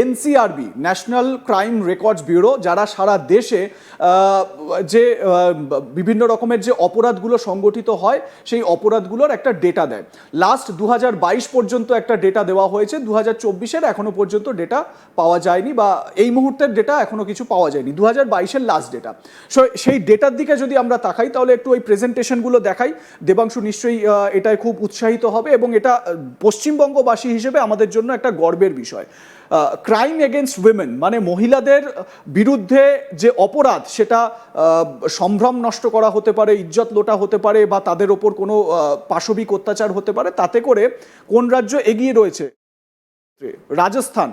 NCRB, National Crime Records Bureau, যারা সারা দেশে যে বিভিন্ন রকমের যে অপরাধগুলো সংগঠিত হয়, সেই অপরাধগুলোর একটা ডেটা দেয়। লাস্ট দু হাজার বাইশ পর্যন্ত একটা ডেটা দেওয়া হয়েছে দু হাজার চব্বিশের এখনও পর্যন্ত ডেটা পাওয়া যায়নি বা এই মুহূর্তের ডেটা এখনও কিছু পাওয়া যায়নি দু হাজার বাইশের লাস্ট ডেটা সো সেই ডেটার দিকে যদি আমরা তাকাই, তাহলে একটু ওই প্রেজেন্টেশনগুলো দেখাই। দেবাংশু নিশ্চয়ই এটায় খুব উৎসাহিত হবে এবং এটা পশ্চিমবঙ্গবাসী হিসেবে আমাদের জন্য একটা গর্বের বিষয়। ক্রাইম এগেনস্ট উইমেন মানে মহিলাদের বিরুদ্ধে যে অপরাধ, সেটা সম্ভ্রম নষ্ট করা হতে পারে, ইজ্জত লোটা হতে পারে বা তাদের ওপর কোনো পাশবিক অত্যাচার হতে পারে, তাতে করে কোন রাজ্য এগিয়ে রয়েছে? রাজস্থান।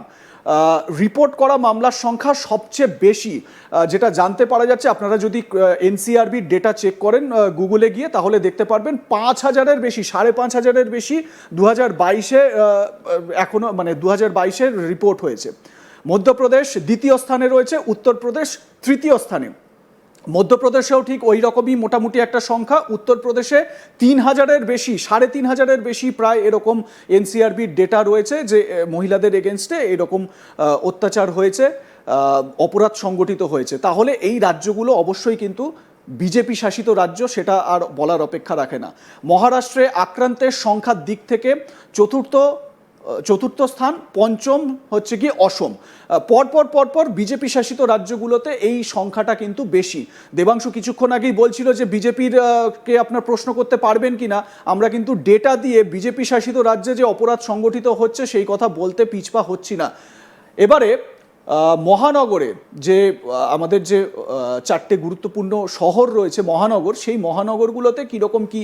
রিপোর্ট করা মামলার সংখ্যা সবচেয়ে বেশি যেটা জানতে পারা যাচ্ছে, আপনারা যদি এনসিআরবির ডেটা চেক করেন গুগলে গিয়ে, তাহলে দেখতে পারবেন পাঁচ হাজারের বেশি, সাড়ে পাঁচ হাজারের বেশি দু হাজার বাইশে এখনও মানে দু হাজার বাইশের রিপোর্ট হয়েছে। মধ্যপ্রদেশ দ্বিতীয় স্থানে রয়েছে, উত্তরপ্রদেশ তৃতীয় স্থানে। মধ্যপ্রদেশেও ঠিক ওই রকমই মোটামুটি একটা সংখ্যা। উত্তরপ্রদেশে তিন হাজারের বেশি, সাড়ে তিন হাজারের বেশি প্রায় এরকম এনসিআরবির ডেটা রয়েছে যে মহিলাদের এগেনস্টে এরকম অত্যাচার হয়েছে অপরাধ সংগঠিত হয়েছে। তাহলে এই রাজ্যগুলো অবশ্যই কিন্তু বিজেপি শাসিত রাজ্য, সেটা আর বলার অপেক্ষা রাখে না। মহারাষ্ট্রে আক্রান্তের সংখ্যার দিক থেকে চতুর্থ চতুর্থ স্থান, পঞ্চম হচ্ছে কি অসম। পরপর পরপর বিজেপি শাসিত রাজ্যগুলোতে এই সংখ্যাটা কিন্তু বেশি। দেবাংশু কিছুক্ষণ আগেই বলছিল যে বিজেপির কে আপনার প্রশ্ন করতে পারবেন কিনা, আমরা কিন্তু ডেটা দিয়ে বিজেপি শাসিত রাজ্যে যে অপরাধ সংগঠিত হচ্ছে সেই কথা বলতে পিছপা হচ্ছি না। এবারে মহানগরে যে আমাদের যে চারটে গুরুত্বপূর্ণ শহর রয়েছে মহানগর, সেই মহানগরগুলোতে কীরকম কি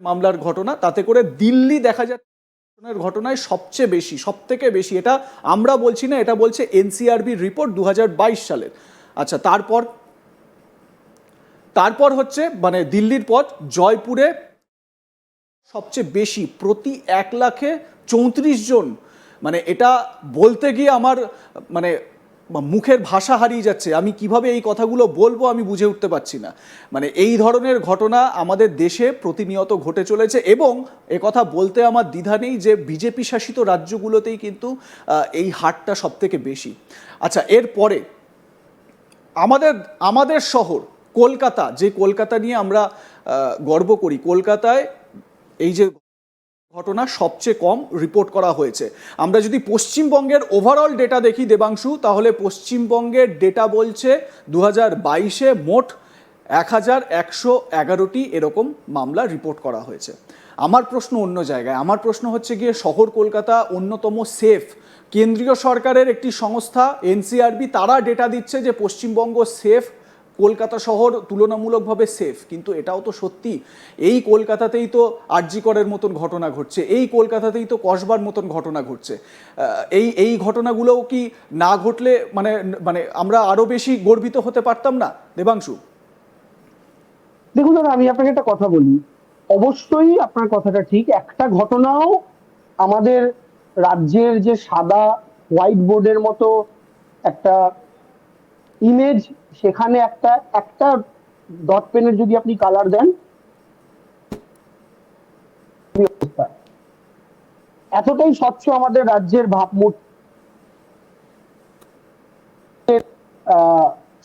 মামলার ঘটনা, তাতে করে দিল্লি দেখা যাচ্ছে ঘটনায় সবচেয়ে বেশি সব থেকে বেশি, এটা আমরা বলছি না, এটা বলছে এনসিআরবি রিপোর্ট দু হাজার বাইশ সালের। আচ্ছা তারপর তারপর হচ্ছে মানে দিল্লির পর জয়পুরে সবচেয়ে বেশি, প্রতি এক লাখে চৌত্রিশ জন মানে এটা বলতে গিয়ে আমার মানে মুখের ভাষা হারিয়ে যাচ্ছে, আমি কীভাবে এই কথাগুলো বলব আমি বুঝে উঠতে পারছি না। মানে এই ধরনের ঘটনা আমাদের দেশে প্রতিনিয়ত ঘটে চলেছে এবং কথা বলতে আমার দ্বিধা নেই যে বিজেপি শাসিত রাজ্যগুলোতেই কিন্তু এই হারটা সব থেকে বেশি। আচ্ছা এরপরে আমাদের আমাদের শহর কলকাতা, যে কলকাতা নিয়ে আমরা গর্ব করি। কলকাতায় এই যে ঘটনা সবচেয়ে কম রিপোর্ট করা হয়েছে। আমরা যদি পশ্চিমবঙ্গের ওভারঅল ডেটা দেখি দেবাংশু, তাহলে পশ্চিমবঙ্গের ডেটা বলছে দু হাজার বাইশে মোট এক হাজার একশো এগারোটি এরকম মামলা রিপোর্ট করা হয়েছে। আমার প্রশ্ন অন্য জায়গায়, আমার প্রশ্ন হচ্ছে গিয়ে শহর কলকাতা অন্যতম সেফ কেন্দ্রীয় সরকারের একটি সংস্থা, এনসিআরবি, তারা ডেটা দিচ্ছে যে পশ্চিমবঙ্গ সেফ কলকাতা শহর তুলনামূলকভাবে সেফ কিন্তু এটাও তো সত্যি, এই কলকাতাতেই তো আরজিকরের মতন ঘটনা ঘটছে, এই কলকাতাতেই তো কসবার মতন ঘটনা ঘটছে। এই এই ঘটনাগুলোও কি না ঘটলে মানে মানে আমরা আরও বেশি গর্বিত হতে পারতাম না? দেবাংশু। দেখুন দাদা, আমি আপনাকে একটা কথা বলি। অবশ্যই আপনার কথাটা ঠিক। একটা ঘটনাও আমাদের রাজ্যের যে সাদা হোয়াইট বোর্ডের মতো একটা ইমেজ সেখানে একটা একটা ডট পেনের যদি আপনি কালার দেন এতটাই স্বচ্ছ আমাদের রাজ্যের ভাবমূর্তি।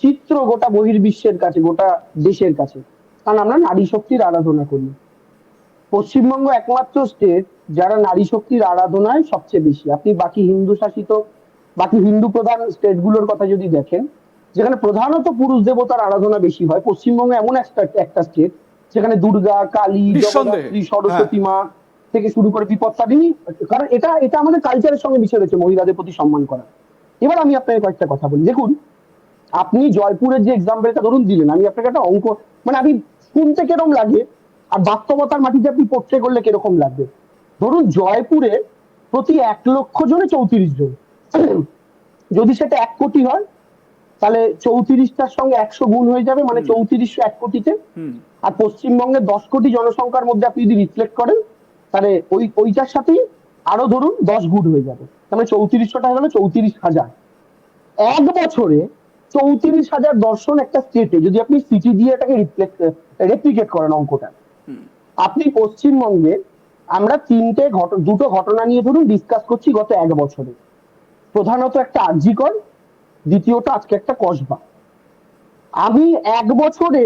চিত্র গোটা বহির্বিশ্বের কাছে, গোটা দেশের কাছে। কারণ আমরা নারী শক্তির আরাধনা করি। পশ্চিমবঙ্গ একমাত্র স্টেট যারা নারী শক্তির আরাধনায় সবচেয়ে বেশি। আপনি বাকি হিন্দু শাসিত, বাকি হিন্দু প্রধান স্টেটগুলোর কথা যদি দেখেন যেখানে প্রধানত পুরুষ দেবতার আরাধনা বেশি হয়। পশ্চিমবঙ্গ এমন একটা একটা স্টেট যেখানে দুর্গা কালী। জগদ্ধাত্রী সরস্বতী মা থেকে শুরু করে বিপত্তারিণী কারণ এটা এটা আমাদের কালচারের সঙ্গে মিশে রয়েছে মহিলাদের প্রতি সম্মান করা। এবার আমি আপনাকে কয়েকটা কথা বলি। দেখুন আপনি জয়পুরের যে এক্সাম্পলটা ধরুন দিলেন আমি আপনাকে একটা অঙ্ক মানে আমি শুনতে কীরকম লাগে আর বাস্তবতার মাটিতে আপনি পোট্রে করলে কীরকম লাগবে। ধরুন জয়পুরে প্রতি এক লক্ষ জনে চৌত্রিশ জন। যদি সেটা এক কোটি হয় তাহলে চৌত্রিশটার সঙ্গে একশো গুণ হয়ে যাবে মানে চৌত্রিশশো এক কোটিতে। আর পশ্চিমবঙ্গে দশ কোটি জনসংখ্যার মধ্যে আপনি যদি রিফ্লেক্ট করেন তাহলে ওই ওইটার সাথেই আরও ধরুন দশ গুণ হয়ে যাবে। তাহলে চৌত্রিশশোটা হয়ে গেল চৌত্রিশ হাজার। এক বছরে চৌত্রিশ হাজার দর্শন একটা স্টেটে যদি আপনি সিটি দিয়ে এটাকে রিফ্লেক্ট রেপ্লিকেট করেন অঙ্কটা। আপনি পশ্চিমবঙ্গে আমরা তিনটে ঘটনা দুটো ঘটনা নিয়ে ধরুন ডিসকাস করছি গত এক বছরে। প্রধানত একটা আর্জিকর দ্বিতীয়টা আজকে একটা কসবা। আমি এক বছরে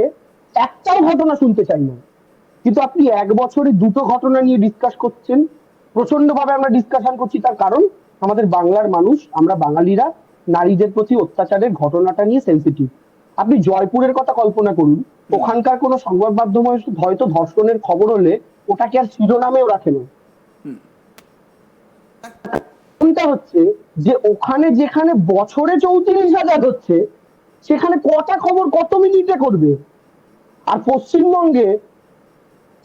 একটাও ঘটনা শুনতে চাই না। কিন্তু আপনি এক বছরে দুটো ঘটনা নিয়ে ডিসকাস করছেন প্রচণ্ড ভাবে আমরা ডিসকাশন করছি, তার কারণ আমাদের বাংলার মানুষ, আমরা বাঙালিরা, নারীদের প্রতি অত্যাচারের ঘটনাটা নিয়ে সেন্সিটিভ আপনি জয়পুরের কথা কল্পনা করুন, ওখানকার কোনো সংবাদ মাধ্যমে হয়তো ধর্ষণের খবর হলে ওটাকে আর শিরোনামেও রাখে না। কারণটা হচ্ছে যে ওখানে যেখানে বছরে চৌত্রিশ হাজার হচ্ছে, সেখানে কটা খবর কত মিনিটে করবে? আর পশ্চিমবঙ্গে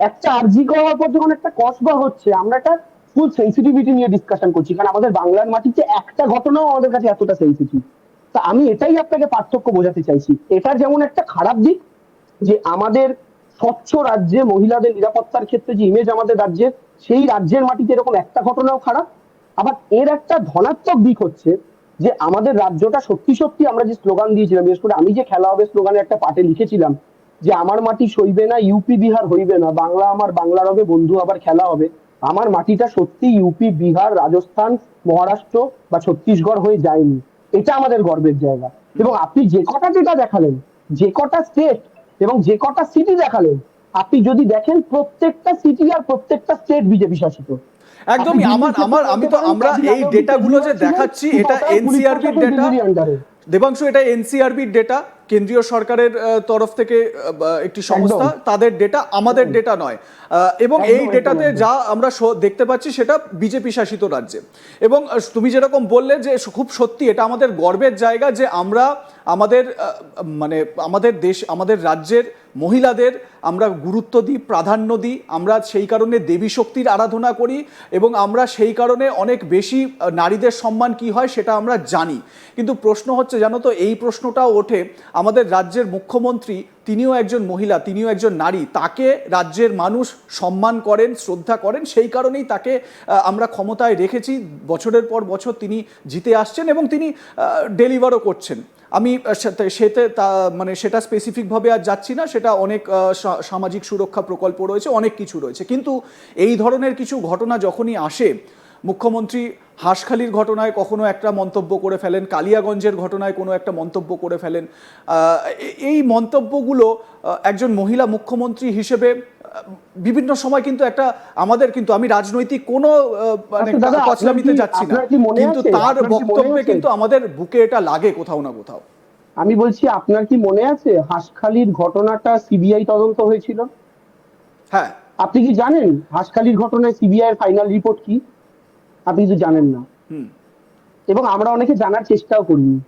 একটা আর্জি করার পর যখন একটা কসবা হচ্ছে, আমরা একটা ফুল সেন্সিটিভিটি নিয়ে ডিসকাশন করছি, কারণ আমাদের বাংলার মাটিতে একটা ঘটনাও আমাদের কাছে এতটা সেন্সিটিভ তা আমি এটাই আপনাকে পার্থক্য বোঝাতে চাইছি। এটা যেমন একটা খারাপ দিক, যে আমাদের স্বচ্ছ রাজ্যে মহিলাদের নিরাপত্তার ক্ষেত্রে যে ইমেজ আমাদের রাজ্যের সেই রাজ্যের মাটিতে এরকম একটা ঘটনাও খারাপ। আবার এর একটা ধনাত্মক দিক হচ্ছে যে আমাদের রাজ্যটা সত্যি সত্যি আমরা যে স্লোগান দিয়েছিলাম, বিশেষ করে আমি যে খেলা হবে স্লোগানে একটা পাটে লিখেছিলাম, যে আমার মাটি সইবে না ইউপি বিহার হইবে না, বাংলা আমার বাংলার হবে, বন্ধু আবার খেলা হবে, আমার মাটিটা সত্যি ইউপি বিহার রাজস্থান, মহারাষ্ট্র বা ছত্তিশগড় হয়ে যায়নি। এটা আমাদের গর্বের জায়গা। এবং আপনি যে কটা যেটা দেখালেন, যে কটা স্টেট এবং যে কটা সিটি দেখালেন, আপনি যদি দেখেন প্রত্যেকটা সিটি আর প্রত্যেকটা স্টেট বিজেপি শাসিত। একদমই আমার আমার আমি তো আমরা এই ডেটাগুলো যে দেখাচ্ছি এটা এনসিআরবি এনসিআরবির ডেটা। দেবাংশু এটা এনসিআরবির ডেটা কেন্দ্রীয় সরকারের তরফ থেকে একটি সংস্থা তাদের ডেটা আমাদের ডেটা নয়। এবং এই ডেটাতে যা আমরা দেখতে পাচ্ছি সেটা বিজেপি শাসিত রাজ্যে। এবং তুমি যেরকম বললে যে খুব সত্যি এটা আমাদের গর্বের জায়গা যে আমরা আমাদের মানে আমাদের দেশ আমাদের রাজ্যের মহিলাদের আমরা গুরুত্ব দিই প্রাধান্য দিই আমরা সেই কারণে দেবী শক্তির আরাধনা করি এবং আমরা সেই কারণে অনেক বেশি নারীদের সম্মান কি হয় সেটা আমরা জানি। কিন্তু প্রশ্ন হচ্ছে জানো তো এই প্রশ্নটাও ওঠে আমাদের রাজ্যের মুখ্যমন্ত্রী, তিনিও একজন মহিলা, তিনিও একজন নারী, তাকে রাজ্যের মানুষ সম্মান করেন, শ্রদ্ধা করেন, সেই কারণেই তাকে আমরা ক্ষমতায় রেখেছি। বছরের পর বছর তিনি জিতে আসছেন এবং তিনি ডেলিভারও করছেন। আমি সেতে- তা মানে সেটা স্পেসিফিকভাবে আর যাচ্ছি না, সেটা অনেক সামাজিক সুরক্ষা প্রকল্প রয়েছে, অনেক কিছু রয়েছে। কিন্তু এই ধরনের কিছু ঘটনা যখনই আসে মুখ্যমন্ত্রী হাঁসখালির ঘটনায় কখনো একটা মন্তব্য করে ফেলেন কালিয়াগঞ্জের ঘটনায় কোনো একটা মন্তব্য করে ফেলেন। আহ, এই মন্তব্যগুলো একজন মহিলা মুখ্যমন্ত্রী হিসেবে বিভিন্ন সময় কিন্তু একটা আমাদের কিন্তু আমি রাজনৈতিক কোনো মানে আচ্ছা কচলামিতে যাচ্ছি না। কিন্তু তার বক্তব্যে কিন্তু আমাদের বুকে এটা লাগে কোথাও না কোথাও। আমি বলছি আপনার কি মনে আছে হাঁসখালির ঘটনাটা সিবিআই তদন্ত হয়েছিল? হ্যাঁ। আপনি কি জানেন হাঁসখালির ঘটনায় সিবিআই এর ফাইনাল রিপোর্ট কি? আপনি কিছু জানেন না। এবং আমরা অনেকে জানার চেষ্টাও করিনি।